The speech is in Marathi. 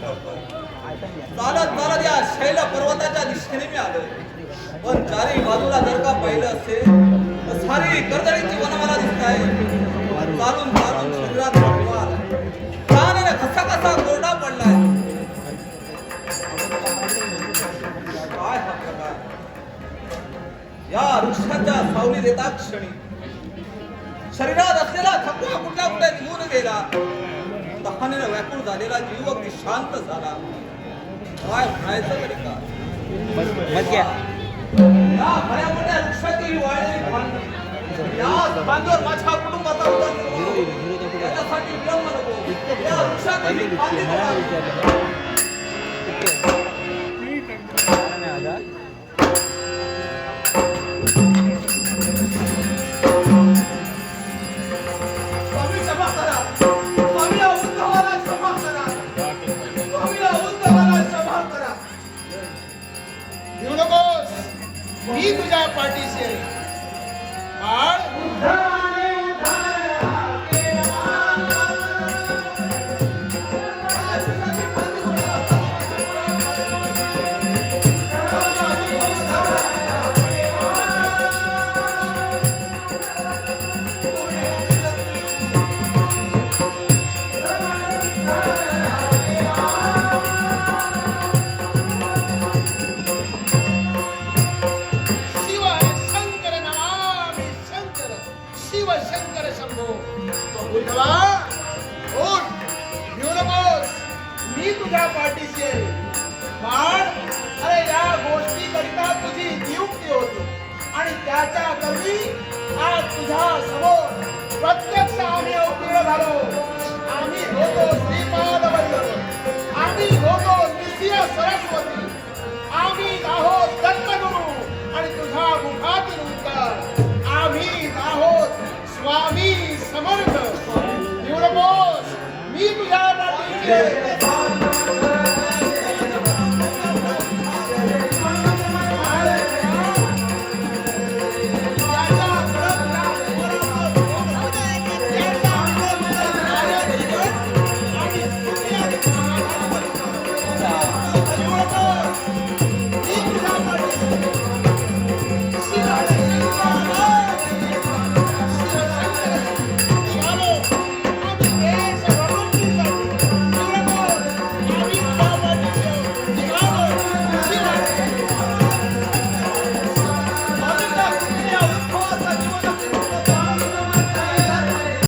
चालत चालत या शैल पर्वताच्या दिशेने मी आलोय. पण चारी बाजूला जर का पाहिलं असेल तर सारी कर्दळीची वन मला दिसत आहे चालून चालून शरीरात थकवा कसा कसा कोरडा पडलाय. काय हा प्रकार? या वृक्षाच्या सावलीत येता क्षणी. शरीरात असलेला थकवा कुठे व्याकुळ झालेला जीव अगदी शांत झाला. काय म्हणायचं तरी का? या भल्या मोठ्या वृक्षाची वाळलेली फांदी या फांदीवर माझ्या कुटुंबाचा उदर नको. याच्यासाठी विलंब नको. या वृक्षाची मी तुझ्या पाठीशी आहे. बाळ. शिव शंकर शंभो. उद्धवा उठ येऊ नकोस. मी तुझ्या पाठीशी आहे. बाळ अरे या गोष्टी स्वामी समर्थ. निवडबोस मी तुझ्या